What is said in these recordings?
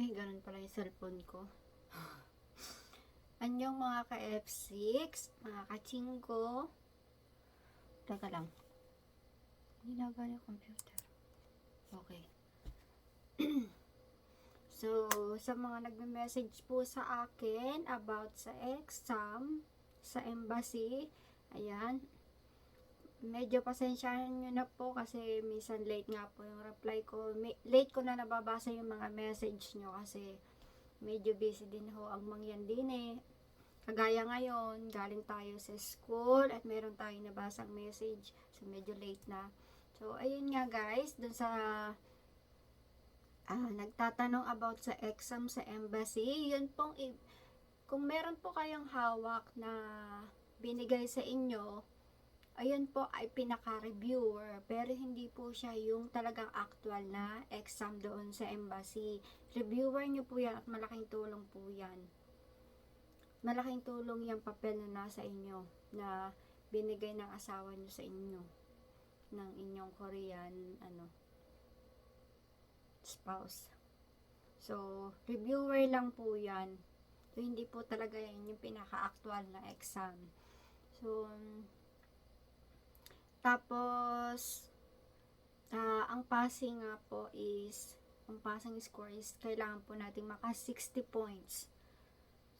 Ay, ganun pala yung cellphone ko. Anyong mga ka-F6, mga ka-chinko. Teka lang. Ginagawa yung computer. Okay. so, sa mga nagme-message po sa akin about sa exam, sa embassy, ayan, medyo pasensyahan nyo na po kasi minsan late nga po yung reply ko. May, late ko na nababasa yung mga message nyo kasi medyo busy din ho ang mangyan din eh. Kagaya ngayon, galing tayo sa school at meron tayong nabasang message. So, medyo late na. So, ayun nga guys, dun sa ah, nagtatanong about sa exam sa embassy, yun pong kung meron po kayong hawak na binigay sa inyo, ayun po ay pinaka-reviewer pero hindi po siya yung talagang actual na exam doon sa embassy. Reviewer nyo po yan at malaking tulong po yan. Malaking tulong yung papel na nasa inyo na binigay ng asawa nyo sa inyo ng inyong Korean ano spouse. So, reviewer lang po yan. So, hindi po talaga yan yung pinaka-actual na exam. So, tapos, ah, ang passing nga po is, ang passing score is, kailangan po natin maka 60 points.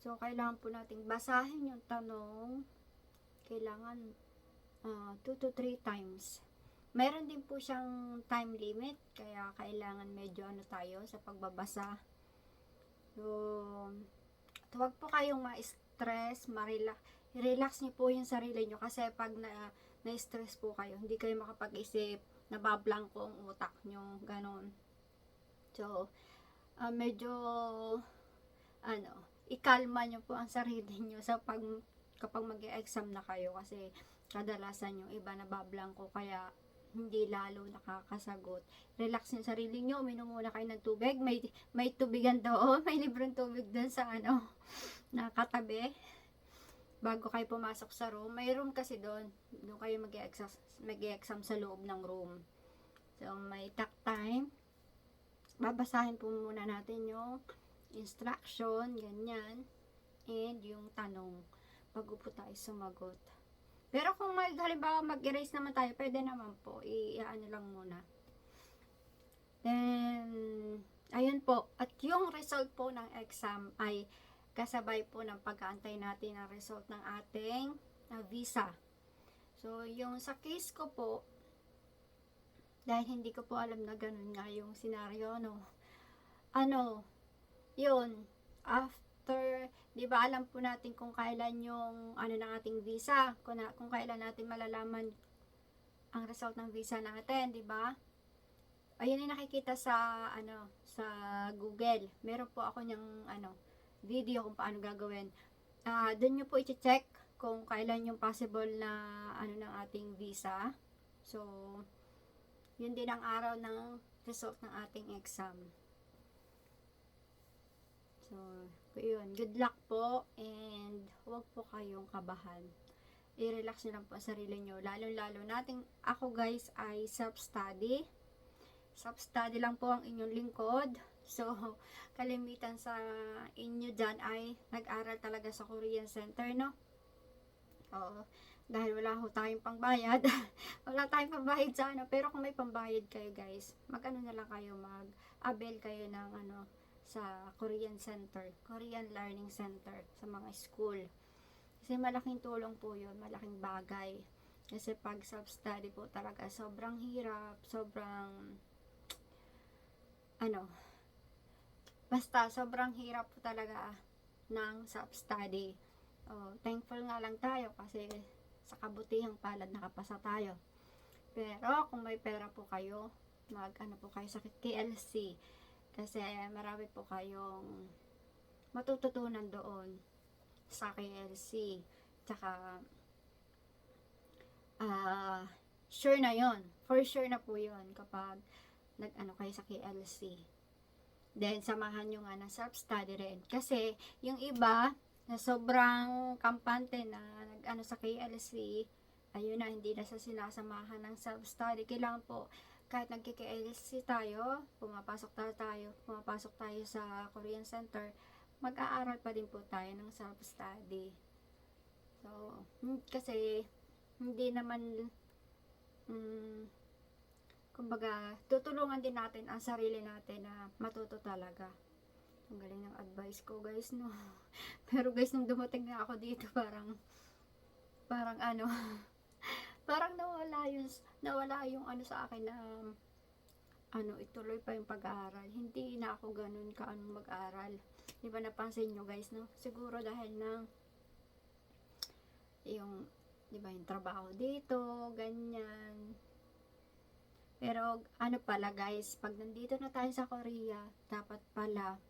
So, kailangan po natin basahin yung tanong, kailangan 2 to 3 times. Meron din po siyang time limit, kaya kailangan medyo ano tayo sa pagbabasa. So, huwag po kayong ma-stress, ma-relax. Relax niyo po yung sarili niyo kasi pag na na-stress po kayo, hindi kayo makapag-isip, nabablanko ang utak nyo, ganon. So, ah, medyo, ano, ikalma nyo po ang sarili nyo sa pag, kapag mag exam na kayo. Kasi kadalasan yung iba nabablanko kaya hindi lalo nakakasagot. Relax yung sarili nyo, uminom muna kayo ng tubig. May, may tubigan doon, may libreng tubig doon sa ano, nakatabi bago kayo pumasok sa room. May room kasi doon. Doon kayo mag-exam, mag-exam sa loob ng room. So, may talk time. Babasahin po muna natin yung instruction, ganyan. And yung tanong. Bago po tayo sumagot. Pero kung mag, halimbawa mag-erase naman tayo, pwede naman po. I-ano lang muna. Then, ayun po. At yung result po ng exam ay kasabay po ng pag-aantay natin ang result ng ating uh, visa. So, yung sa case ko po, dahil hindi ko po alam na ganun nga yung scenario, no? Ano, yun, after, di ba alam po natin kung kailan yung, ano ng ating visa, kung, kung kailan natin malalaman ang result ng visa natin, di ba? Ayun yung nakikita sa, ano, sa Google. Meron po ako niyang, ano, video kung paano gagawin. Ah, doon nyo po i-check kung kailan yung possible na ano ng ating visa. So, yun din ang araw ng result ng ating exam. So, yun. Good luck po and huwag po kayong kabahan. I-relax nyo lang po ang sarili nyo. Lalo-lalo nating, ako guys ay self-study. Self-study lang po ang inyong lingkod. So, kalimitan sa inyo dyan ay nag-aral talaga sa Korean Center, no? Oo. Dahil wala ho tayong pangbayad. wala tayong pambayad sa ano. Pero kung may pambayad kayo, guys, mag-ano na lang kayo, mag-avail kayo ng ano, sa Korean Center, Korean Learning Center, sa mga school. Kasi malaking tulong po yun, malaking bagay. Kasi pag self-study po talaga, sobrang hirap, sobrang, ano, basta sobrang hirap po talaga ng self-study. Oh, thankful nga lang tayo kasi sa kabutihang palad nakapasa tayo. Pero kung may pera po kayo, mag ano po kayo sa KLC kasi marami po kayong matututunan doon sa KLC. Tsaka ah sure na yon For sure na po yon kapag nag-ano kayo sa KLC. Then, samahan nyo nga ng self-study rin. Kasi, yung iba, na sobrang kampante na nag-ano sa KLC, ayun na, hindi na sa sinasamahan ng self-study. Kailangan po, kahit nagkiki-LC tayo, pumapasok tayo, tayo, pumapasok tayo sa Korean Center, mag-aaral pa din po tayo ng self-study. So, hmm, kasi, hindi naman, mm, kumbaga, tutulungan din natin ang sarili natin na matuto talaga. Ang galing ng advice ko, guys, no? Pero guys, nung dumating na ako dito, parang, parang ano, parang nawala yung, nawala yung ano sa akin na, ano, ituloy pa yung pag-aaral. Hindi na ako ganun ka ano mag-aaral. Di ba napansin nyo guys, no? Siguro dahil ng, yung, di ba, yung trabaho dito, ganyan. Pero, ano pala guys, pag nandito na tayo sa Korea, dapat pala,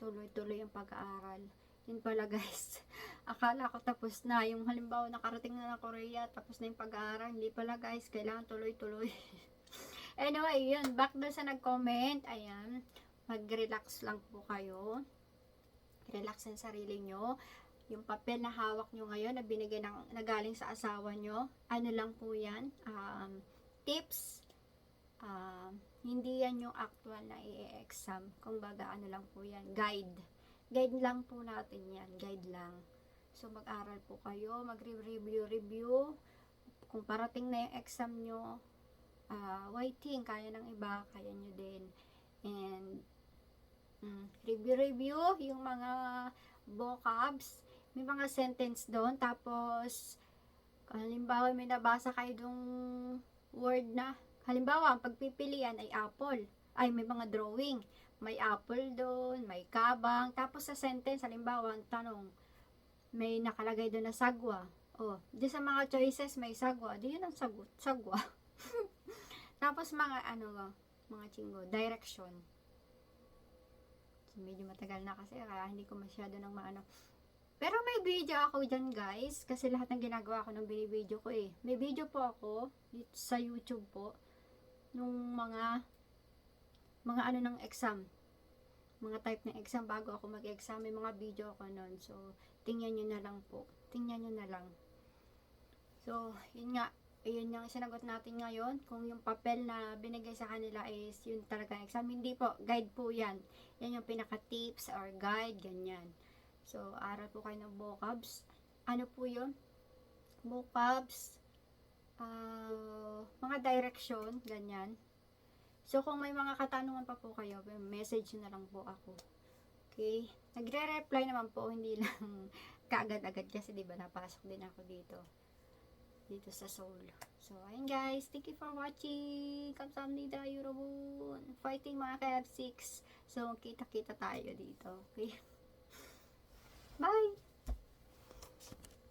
tuloy-tuloy ang pag-aaral. Yun pala guys, akala ko tapos na. Yung halimbawa nakarating na ng Korea, tapos na yung pag-aaral. Hindi pala guys, kailangan tuloy-tuloy. anyway, yun, back doon sa nag-comment, ayan, mag-relax lang po kayo. Relax ang sarili nyo. Yung papel na hawak nyo ngayon na binigay ng, na galing sa asawa nyo, ano lang po yan, um, tips, um, hindi yan yung actual na i-exam. Kumbaga, ano lang po yan, guide. Guide lang po natin yan, guide lang. So, mag-aral po kayo, mag-review, review. Kung parating na yung exam nyo, uh, waiting, kaya ng iba, kaya nyo din. And, mm, review-review, yung mga vocabs, may mga sentence doon, tapos, halimbawa may nabasa kayo dong word na, halimbawa, ang pagpipilian ay apple, ay may mga drawing, may apple doon, may kabang, tapos sa sentence, halimbawa, ang tanong, may nakalagay doon na sagwa, oh, di sa mga choices may sagwa, di yun ang sagot, sagwa. tapos mga ano, mga chingo, direction. So, medyo matagal na kasi, kaya hindi ko masyado ng maano. Pero may video ako dyan guys, kasi lahat ng ginagawa ko ng binibideo ko eh. May video po ako sa YouTube po, nung mga mga ano ng exam. Mga type ng exam bago ako mag-exam, may mga video ako noon. So, tingnan nyo na lang po. Tingnan nyo na lang. So, yun nga, ayun yung sinagot natin ngayon. Kung yung papel na binigay sa kanila is yun talaga exam. Hindi po, guide po yan. Yan yung pinaka-tips or guide, ganyan. So, aral po kayo ng vocabs. Ano po yun? Vocabs, ah, mga direction, ganyan. So, kung may mga katanungan pa po kayo, message na lang po ako. Okay? Nagre-reply naman po, hindi lang kaagad-agad kasi 'di ba napasok din ako dito. Dito sa Seoul. So, ayun guys, thank you for watching. Kamsahamnida, Eurobun. Fighting mga KF6. So, kita-kita tayo dito. Okay?